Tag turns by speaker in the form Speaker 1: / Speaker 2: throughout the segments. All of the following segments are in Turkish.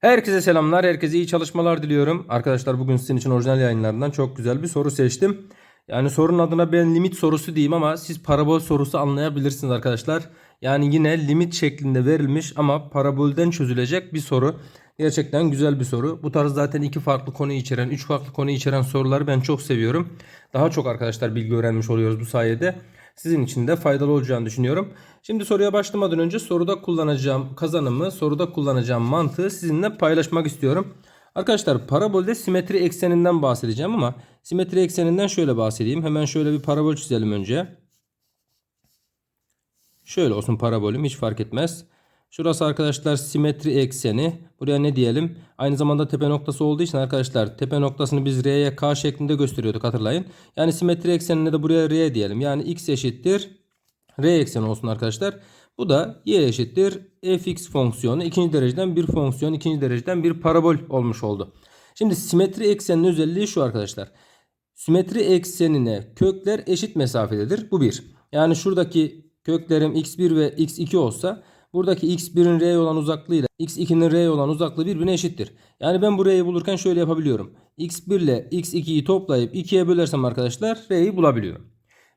Speaker 1: Herkese selamlar, herkese iyi çalışmalar diliyorum. Arkadaşlar bugün sizin için orijinal yayınlarından çok güzel bir soru seçtim. Yani sorunun adına ben limit sorusu diyeyim ama siz parabol sorusu anlayabilirsiniz arkadaşlar. Yani yine limit şeklinde verilmiş ama parabolden çözülecek bir soru. Gerçekten güzel bir soru. Bu tarz zaten iki farklı konu içeren, üç farklı konu içeren soruları ben çok seviyorum. Daha çok arkadaşlar bilgi öğrenmiş oluyoruz bu sayede. Sizin için de faydalı olacağını düşünüyorum. Şimdi soruya başlamadan önce soruda kullanacağım kazanımı, soruda kullanacağım mantığı sizinle paylaşmak istiyorum. Arkadaşlar parabolde simetri ekseninden bahsedeceğim ama simetri ekseninden şöyle bahsedeyim. Hemen şöyle bir parabol çizelim önce. Şöyle olsun parabolüm hiç fark etmez. Şurası arkadaşlar simetri ekseni. Buraya ne diyelim? Aynı zamanda tepe noktası olduğu için arkadaşlar tepe noktasını biz R'ye K şeklinde gösteriyorduk hatırlayın. Yani simetri eksenine de buraya R diyelim. Yani X eşittir R ekseni olsun arkadaşlar. Bu da Y eşittir fx fonksiyonu. ikinci dereceden bir fonksiyon, ikinci dereceden bir parabol olmuş oldu. Şimdi simetri ekseninin özelliği şu arkadaşlar. Simetri eksenine kökler eşit mesafededir. Bu bir. Yani şuradaki köklerim x1 ve x2 olsa buradaki x1'in r olan uzaklığıyla x2'nin r olan uzaklığı birbirine eşittir. Yani ben bu r'yi bulurken şöyle yapabiliyorum. x1 ile x2'yi toplayıp 2'ye bölersem arkadaşlar r'yi bulabiliyorum.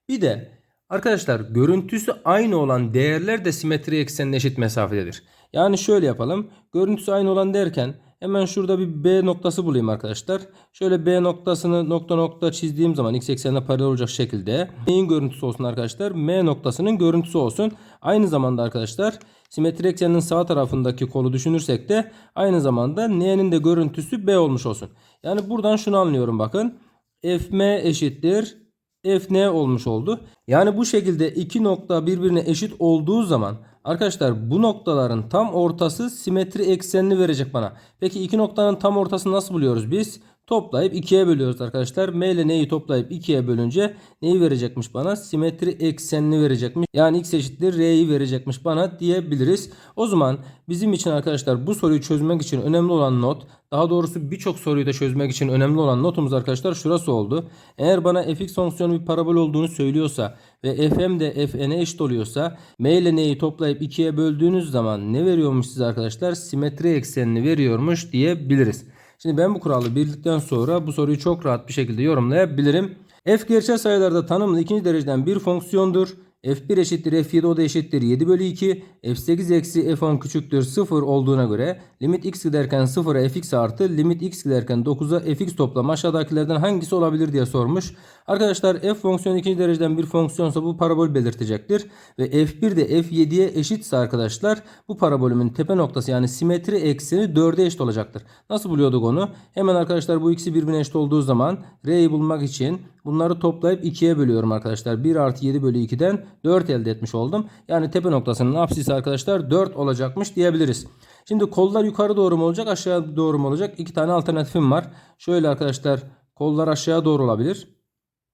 Speaker 1: Bir de arkadaşlar görüntüsü aynı olan değerler de simetri eksenine eşit mesafededir. Yani şöyle yapalım. Görüntüsü aynı olan derken Hemen şurada bir B noktası bulayım arkadaşlar. Şöyle B noktasını nokta nokta çizdiğim zaman x eksenine paralel olacak şekilde neyin görüntüsü olsun arkadaşlar? M noktasının görüntüsü olsun. Aynı zamanda arkadaşlar simetri ekseninin sağ tarafındaki kolu düşünürsek de aynı zamanda N'nin de görüntüsü B olmuş olsun. Yani buradan şunu anlıyorum bakın. Fm eşittir Fn olmuş oldu. Yani bu şekilde iki nokta birbirine eşit olduğu zaman Arkadaşlar bu noktaların tam ortası simetri eksenini verecek bana. Peki iki noktanın tam ortasını nasıl buluyoruz biz? Toplayıp 2'ye bölüyoruz arkadaşlar. M ile neyi toplayıp 2'ye bölünce neyi verecekmiş bana? Simetri eksenini verecekmiş. Yani x eşittir r'yi verecekmiş bana diyebiliriz. O zaman bizim için arkadaşlar bu soruyu çözmek için önemli olan not daha doğrusu birçok soruyu da çözmek için önemli olan notumuz arkadaşlar şurası oldu. Eğer bana fx fonksiyonu bir parabol olduğunu söylüyorsa ve fm de fn'e eşit oluyorsa m ile n'yi toplayıp 2'ye böldüğünüz zaman ne veriyormuş size arkadaşlar? Simetri eksenini veriyormuş diyebiliriz. Şimdi ben bu kuralı bildikten sonra bu soruyu çok rahat bir şekilde yorumlayabilirim. F gerçel sayılarda tanımlı ikinci dereceden bir fonksiyondur. F1 eşittir F7 o da eşittir 7 bölü 2. F8 eksi F10 küçüktür 0 olduğuna göre limit x giderken 0'a fx artı limit x giderken 9'a fx toplam aşağıdakilerden hangisi olabilir diye sormuş. Arkadaşlar f fonksiyonu ikinci dereceden bir fonksiyonsa bu parabol belirtecektir. Ve f1 de f7'ye eşitse arkadaşlar bu parabolümün tepe noktası yani simetri ekseni 4'e eşit olacaktır. Nasıl buluyorduk onu? Hemen arkadaşlar bu ikisi birbirine eşit olduğu zaman r'yi bulmak için bunları toplayıp 2'ye bölüyorum arkadaşlar. 1 artı 7 bölü 2'den 4 elde etmiş oldum. Yani tepe noktasının apsisi arkadaşlar 4 olacakmış diyebiliriz. Şimdi kollar yukarı doğru mu olacak aşağı doğru mu olacak? İki tane alternatifim var. Şöyle arkadaşlar kollar aşağı doğru olabilir.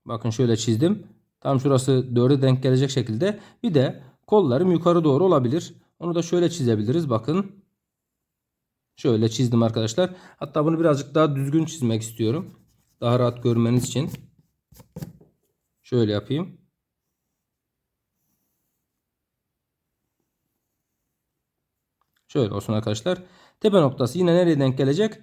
Speaker 1: Bakın şöyle çizdim. Tam şurası 4'e denk gelecek şekilde. Bir de kollarım yukarı doğru olabilir. Onu da şöyle çizebiliriz. Bakın. Şöyle çizdim arkadaşlar. Hatta bunu birazcık daha düzgün çizmek istiyorum. Daha rahat görmeniz için. Şöyle yapayım. Şöyle olsun arkadaşlar. Tepe noktası yine nereye denk gelecek?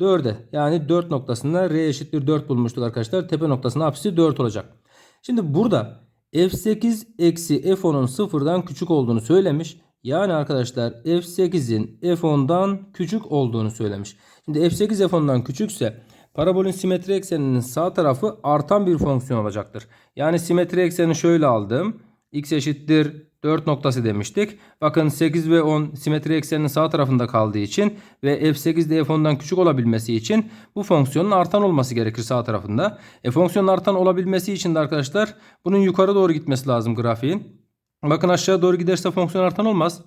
Speaker 1: 4'e. Yani 4 noktasında R eşittir 4 bulmuştuk arkadaşlar. Tepe noktasının apsisi 4 olacak. Şimdi burada F8 eksi F10'un sıfırdan küçük olduğunu söylemiş. Yani arkadaşlar F8'in F10'dan küçük olduğunu söylemiş. Şimdi F8 F10'dan küçükse parabolün simetri ekseninin sağ tarafı artan bir fonksiyon olacaktır. Yani simetri eksenini şöyle aldım. X eşittir 4 noktası demiştik. Bakın 8 ve 10 simetri ekseninin sağ tarafında kaldığı için ve f8 de f10'dan küçük olabilmesi için bu fonksiyonun artan olması gerekir sağ tarafında. E fonksiyonun artan olabilmesi için de arkadaşlar bunun yukarı doğru gitmesi lazım grafiğin. Bakın aşağı doğru giderse fonksiyon artan olmaz.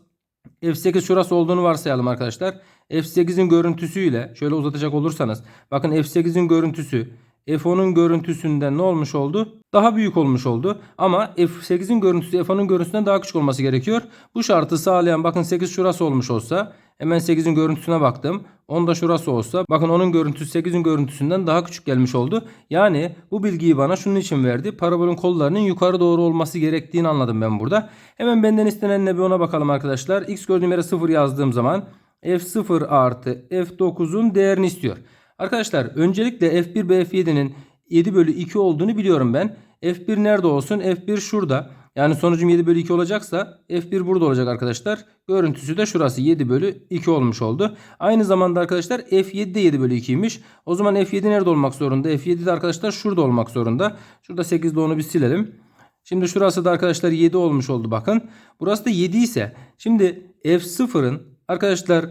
Speaker 1: F8 şurası olduğunu varsayalım arkadaşlar. F8'in görüntüsüyle şöyle uzatacak olursanız bakın F8'in görüntüsü F10'un görüntüsünden ne olmuş oldu? Daha büyük olmuş oldu. Ama F8'in görüntüsü F10'un görüntüsünden daha küçük olması gerekiyor. Bu şartı sağlayan bakın 8 şurası olmuş olsa hemen 8'in görüntüsüne baktım. 10 da şurası olsa bakın onun görüntüsü 8'in görüntüsünden daha küçük gelmiş oldu. Yani bu bilgiyi bana şunun için verdi. Parabolün kollarının yukarı doğru olması gerektiğini anladım ben burada. Hemen benden istenen ne bir ona bakalım arkadaşlar. X gördüğüm yere 0 yazdığım zaman F0 artı F9'un değerini istiyor. Arkadaşlar öncelikle F1 ve F7'nin 7 bölü 2 olduğunu biliyorum ben. F1 nerede olsun? F1 şurada. Yani sonucum 7 bölü 2 olacaksa F1 burada olacak arkadaşlar. Görüntüsü de şurası 7 bölü 2 olmuş oldu. Aynı zamanda arkadaşlar F7 de 7 bölü 2'ymiş. O zaman F7 nerede olmak zorunda? F7 de arkadaşlar şurada olmak zorunda. Şurada 8 ile onu bir silelim. Şimdi şurası da arkadaşlar 7 olmuş oldu bakın. Burası da 7 ise şimdi F0'ın arkadaşlar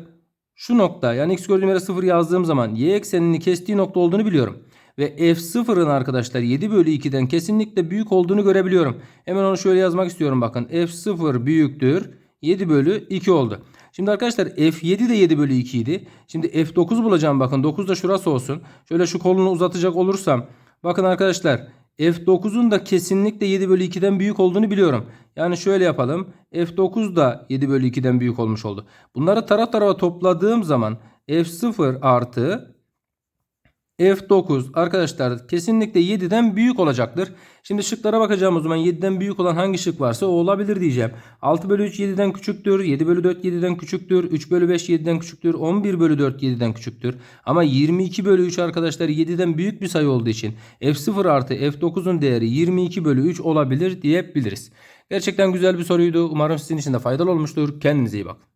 Speaker 1: şu nokta yani x gördüğüm yere 0 yazdığım zaman y eksenini kestiği nokta olduğunu biliyorum. Ve f0'ın arkadaşlar 7 bölü 2'den kesinlikle büyük olduğunu görebiliyorum. Hemen onu şöyle yazmak istiyorum bakın. f0 büyüktür 7 bölü 2 oldu. Şimdi arkadaşlar f7 de 7 bölü 2 idi. Şimdi f9 bulacağım bakın. 9 da şurası olsun. Şöyle şu kolunu uzatacak olursam. Bakın arkadaşlar F9'un da kesinlikle 7 bölü 2'den büyük olduğunu biliyorum. Yani şöyle yapalım. F9 da 7 bölü 2'den büyük olmuş oldu. Bunları taraf tarafa topladığım zaman F0 artı F9 arkadaşlar kesinlikle 7'den büyük olacaktır. Şimdi şıklara bakacağım o zaman 7'den büyük olan hangi şık varsa o olabilir diyeceğim. 6 bölü 3 7'den küçüktür. 7 bölü 4 7'den küçüktür. 3 bölü 5 7'den küçüktür. 11 bölü 4 7'den küçüktür. Ama 22 bölü 3 arkadaşlar 7'den büyük bir sayı olduğu için F0 artı F9'un değeri 22 bölü 3 olabilir diyebiliriz. Gerçekten güzel bir soruydu. Umarım sizin için de faydalı olmuştur. Kendinize iyi bakın.